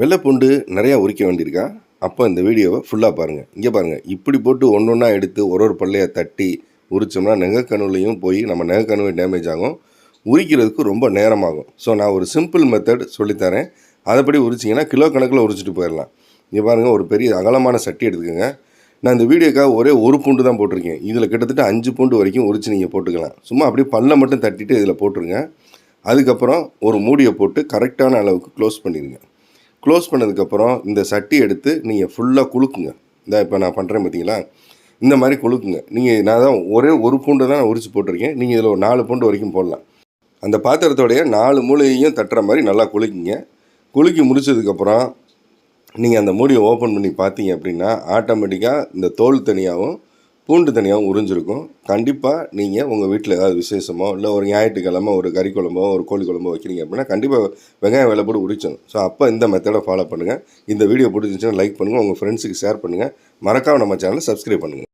வெள்ளை பூண்டு நிறையா உரிக்க வேண்டியிருக்கா? அப்போ இந்த வீடியோவை ஃபுல்லாக பாருங்கள் இங்கே பாருங்கள் இப்படி போட்டு ஒன்று ஒன்றா எடுத்து ஒரு ஒரு பல்லையை தட்டி உரிச்சோம்னா நெகக்கணுலையும் போய் நம்ம நெகக்கணுவை டேமேஜ் ஆகும். உரிக்கிறதுக்கு ரொம்ப நேரமாகும். ஸோ நான் ஒரு சிம்பிள் மெத்தட் சொல்லித்தரேன். அதைப்படி உரிச்சிங்கன்னா கிலோ கணக்கில் உரிச்சிட்டு போயிடலாம். இங்கே பாருங்கள் ஒரு பெரிய அகலமான சட்டி எடுத்துக்கோங்க. நான் இந்த வீடியோக்காக ஒரே ஒரு பூண்டு தான் போட்டிருக்கேன். இதில் கிட்டத்தட்ட அஞ்சு பூண்டு வரைக்கும் உரிச்சு நீங்கள் போட்டுக்கலாம். சும்மா அப்படியே பல்லை மட்டும் தட்டிட்டு இதில் போட்டுருங்க. அதுக்கப்புறம் ஒரு மூடியை போட்டு கரெக்டான அளவுக்கு க்ளோஸ் பண்ணிடுங்க. க்ளோஸ் பண்ணதுக்கப்புறம் இந்த சட்டி எடுத்து நீங்கள் ஃபுல்லாக குலுக்குங்க. இந்த இப்போ நான் பண்ணுறேன் பார்த்தீங்களா இந்த மாதிரி குலுக்குங்க. நீங்கள் நான் தான் ஒரே ஒரு பூண்டு தான் நான் உரிச்சு போட்டிருக்கேன். நீங்கள் இதில் ஒரு நாலு பூண்டு வரைக்கும் போடலாம். அந்த பாத்திரத்தோடைய நாலு மூலையையும் தட்டுற மாதிரி நல்லா குளிக்குங்க குலுக்கி முடிச்சதுக்கப்புறம் நீங்கள் அந்த மூடியை ஓப்பன் பண்ணி பார்த்தீங்க அப்படின்னா ஆட்டோமேட்டிக்காக இந்த தோல் தனியாகவும் பூண்டு தனியாகவும் உறிஞ்சிருக்கும். கண்டிப்பாக நீங்கள் உங்கள் வீட்டில் ஏதாவது விசேஷமோ இல்லை ஒரு ஞாயிற்றுக்கிழமை ஒரு கறி குழம்போ ஒரு கோழி குழம்போ வைக்கிறீங்க அப்படின்னா கண்டிப்பாக வெங்காயம் வேலை போட்டு உரிச்சணும் ஸோ அப்போ இந்த மெத்தடை ஃபாலோ பண்ணுங்கள் இந்த வீடியோ பிடிச்சிருந்துச்சுன்னா லைக் பண்ணுங்கள் உங்கள் ஃப்ரெண்ட்ஸுக்கு ஷேர் பண்ணுங்கள் மறக்காம நம்ம சேனலை சப்ஸ்கிரைப் பண்ணுங்கள்